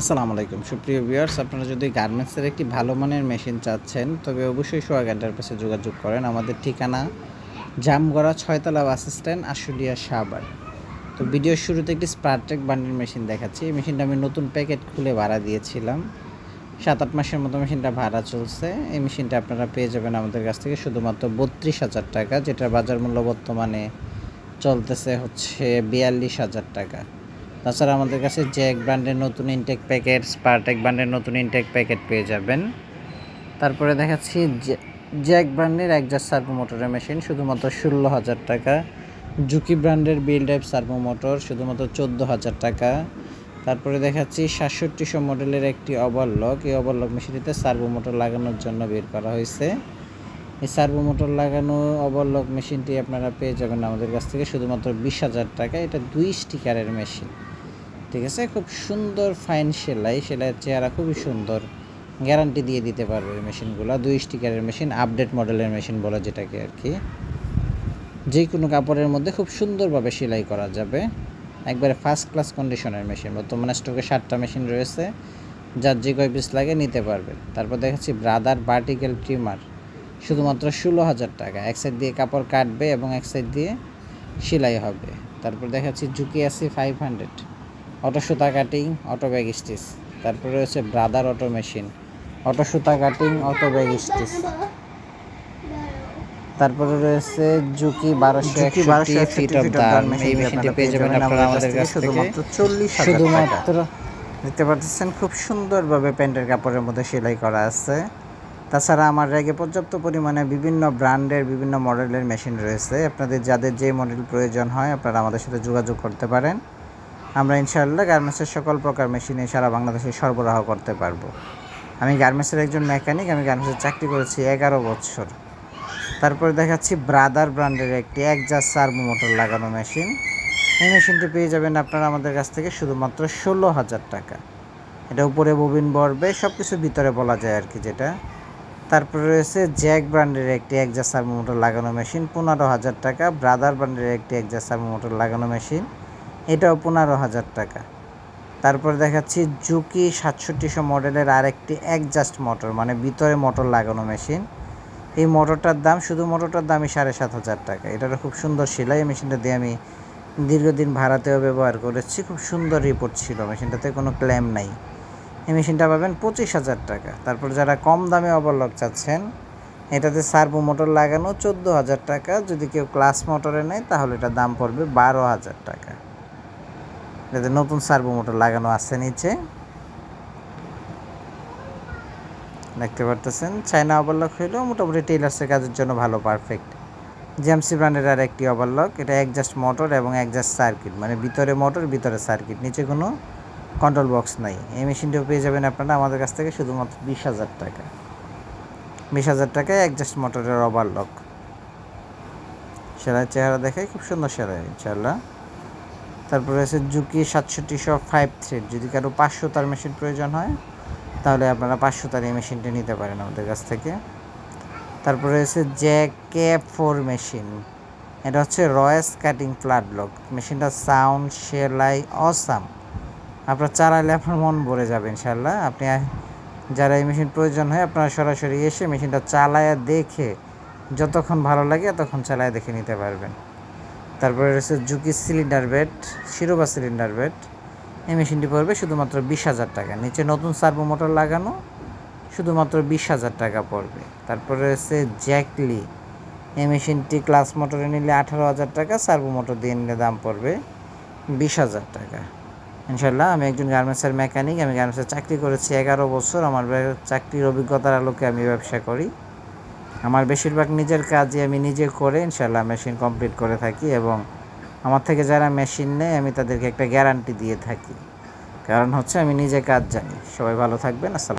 আসসালামু আলাইকুম। সুপ্রিয় ভিউয়ার্স, আপনারা যদি গার্মেন্টসের একটি ভালো মানের মেশিন চাচ্ছেন, তবে অবশ্যই সোহাগ এন্টারপ্রাইসে যোগাযোগ করেন। আমাদের ঠিকানা জামগড়া ছয়তলা বাস স্ট্যান্ড, আশুলিয়া সাবার তো ভিডিওর শুরুতে একটি স্পারটেক বান্ডেল মেশিন দেখাচ্ছি। এই মেশিনটা আমি নতুন প্যাকেট খুলে ভাড়া দিয়েছিলাম। সাত আট মাসের মতো মেশিনটা ভাড়া চলছে। এই মেশিনটা আপনারা পেয়ে যাবেন আমাদের কাছ থেকে শুধুমাত্র বত্রিশ হাজার টাকা, যেটার বাজার মূল্য বর্তমানে চলতেছে হচ্ছে বিয়াল্লিশ হাজার টাকা। তাছাড়া আমাদের কাছে জ্যাক ব্র্যান্ডের নতুন ইনটেক প্যাকেট স্পারটেক ব্র্যান্ডের নতুন ইনটেক প্যাকেট পেয়ে যাবেন। তারপরে দেখাচ্ছি জ্যা- জ্যাক ব্র্যান্ডের একজার সার্ভো মোটরের মেশিন শুধুমাত্র ষোলো হাজার টাকা। জুকি ব্র্যান্ডের বিল্ড অ্যাপ সার্ভো মোটর শুধুমাত্র চোদ্দ হাজার টাকা। তারপরে দেখাচ্ছি সাতষট্টিশো মডেলের একটি ওভারলক এই ওভারলক মেশিনটিতে সার্ভো মোটর লাগানোর জন্য বের করা হয়েছে। এই সার্ভো মোটর লাগানো ওভারলক মেশিনটি আপনারা পেয়ে যাবেন আমাদের কাছ থেকে শুধুমাত্র বিশ হাজার টাকা। এটা দুই স্টিকারের মেশিন ঠিক আছে খুব সুন্দর ফাইন সেলাই। সেলাইয়ের চেহারা খুবই সুন্দর। গ্যারান্টি দিয়ে দিতে পারবে মেশিনগুলো। দুই স্টিকারের মেশিন আপডেট মডেলের মেশিন বলা যেটাকে আর কি। যে কোনো কাপড়ের মধ্যে খুব সুন্দরভাবে সেলাই করা যাবে। একবারে ফার্স্ট ক্লাস কন্ডিশনের মেশিন বর্তমানে স্টকে সাতটা মেশিন রয়েছে। যার যে কয় পিস লাগে নিতে পারবে। তারপর দেখাচ্ছি ব্রাদার ভার্টিক্যাল ট্রিমার শুধুমাত্র ষোলো হাজার টাকা। এক সাইড দিয়ে কাপড় কাটবে এবং এক সাইড দিয়ে সেলাই হবে। তারপর দেখাচ্ছি জুকি আসি ফাইভ হান্ড্রেড অটো সুতা কাটিং অটো ব্যাগ স্টিচ। তারপরে রয়েছে ব্রাদার অটো মেশিন। অটো সুতা কাটিং অটো ব্যাগ স্টিচ। তারপরে রয়েছে জুকি বারোশো জুকি একষট্টি 1261 ফিট অফ দাম এই মেশিনটি পেয়ে যাবেন আপনারা আমাদের কাছ থেকে। শুধুমাত্র চল্লিশ শুধুমাত্র দেখতে পাচ্ছেন খুব সুন্দরভাবে প্যান্টের কাপড়ের মধ্যে সেলাই করা আছে। তাছাড়া আমার রেগে পর্যাপ্ত পরিমাণে বিভিন্ন ব্র্যান্ডের বিভিন্ন মডেলের মেশিন রয়েছে। আপনাদের যাদের যে মডেল প্রয়োজন হয় আপনারা আমাদের সাথে যোগাযোগ করতে পারেন। আমরা ইনশাআল্লাহ গার্মেন্টসের সকল প্রকার মেশিনে সারা বাংলাদেশে সরবরাহ করতে পারব। আমি গার্মেন্টসের একজন মেকানিক, আমি গার্মেন্টসের চাকরি করেছি এগারো বছর। তারপরে দেখাচ্ছি ব্রাদার ব্র্যান্ডের একটি একজাস সার্ভো মোটর লাগানো মেশিন। এই মেশিনটি পেয়ে যাবেন আপনারা আমাদের কাছ থেকে শুধুমাত্র ষোলো হাজার টাকা। এটা উপরে ববিন বর্বে সব কিছু ভিতরে বলা যায় আর কি যেটা। তারপরে রয়েছে জ্যাক ব্র্যান্ডের একটি একজাস সার্ভো মোটর লাগানো মেশিন, পনেরো হাজার টাকা। ব্রাদার ব্র্যান্ডের একটি একজাস সার্ভো মোটর লাগানো মেশিন। এটাও পনেরো হাজার টাকা। তারপর দেখাচ্ছি জুকি সাতষট্টিশো মডেলের আরেকটি একজাস্ট মোটর মানে ভিতরে মোটর লাগানো মেশিন এই মোটরটার দাম, শুধু মোটরটার দামই সাড়ে সাত হাজার টাকা। এটারও খুব সুন্দর সেলাই মেশিনটা দিয়ে আমি দীর্ঘদিন ভাড়াতেও ব্যবহার করেছি। খুব সুন্দর রিপোর্ট ছিল মেশিনটাতে কোনো ক্লেম নাই। এই মেশিনটা পাবেন পঁচিশ হাজার টাকা। তারপর যারা কম দামে ওভারলক চাচ্ছেন, এটাতে সার্ভো মোটর লাগানো চোদ্দ হাজার টাকা। যদি কেউ ক্লাস মোটরে নেয়, তাহলে এটার দাম পড়বে বারো হাজার টাকা। এটাতে নতুন সার্ভো মোটর লাগানো আছে নিচে। দেখতে পারতেছেন চায়না ওভারলক হইলেও মোটামুটি টেলার্সের কাজের জন্য ভালো পারফেক্ট জেমসি ব্র্যান্ডের আর একটি ওভারলক এটা একজাস্ট মোটর এবং একজাস্ট সার্কিট মানে ভিতরে মোটর ভিতরে সার্কিট নিচে কোনো কন্ট্রোল বক্স নাই। এই মেশিনটাও পেয়ে যাবেন আপনারা আমাদের কাছ থেকে শুধুমাত্র বিশ হাজার টাকা। বিশ হাজার টাকায় একজাস্ট মোটরের ওভারলক সেলাই চেহারা দেখে খুব সুন্দর সেলাই ইনশাল্লাহ তারপরে আছে জুকি সাতষট্টিশো ফাইভ থ্রেড যদি কারও পাঁচশো তার মেশিন প্রয়োজন হয়, তাহলে আপনারা পাঁচশো তার এই মেশিনটা নিতে পারেন আমাদের কাছ থেকে। তারপরে রয়েছে জ্যাকে ফোর মেশিন এটা হচ্ছে রয়েস কাটিং ফ্ল্যাট ব্লক মেশিনটা সাউন্ড সেলাই অসাম আপনার চালাইলে আপনার মন ভরে যাবে ইনশাল্লাহ আপনি যারা এই মেশিন প্রয়োজন হয়, আপনারা সরাসরি এসে মেশিনটা চালায়া দেখে, যতক্ষণ ভালো লাগে ততক্ষণ চালায় দেখে নিতে পারবেন। তারপরে রয়েছে জুকি সিলিন্ডার বেড শিরোবা সিলিন্ডার বেড। এই মেশিনটি পড়বে শুধুমাত্র বিশ হাজার টাকা। নিচে নতুন সার্ভো মোটর লাগানো, শুধুমাত্র বিশ হাজার টাকা পড়বে। তারপরে রয়েছে জ্যাকলি। এই মেশিনটি ক্লাস মোটরে নিলে আঠারো হাজার টাকা, সার্ভো মোটর দিয়ে নিলে দাম পড়বে বিশ হাজার টাকা। ইনশাল্লাহ আমি একজন গার্মেন্টসের মেকানিক, আমি গার্মেন্টসের চাকরি করেছি এগারো বছর। আমার চাকরির অভিজ্ঞতার আলোকে আমি ব্যবসা করি। আমার বেশিরভাগ নিজের কাজই আমি নিজে করে ইনশাল্লাহ মেশিন কমপ্লিট করে থাকি এবং আমার থেকে যারা মেশিন নেয়, আমি তাদেরকে একটা গ্যারান্টি দিয়ে থাকি। কারণ হচ্ছে আমি নিজে কাজ জানি। সবাই ভালো থাকবেন, আসসালাম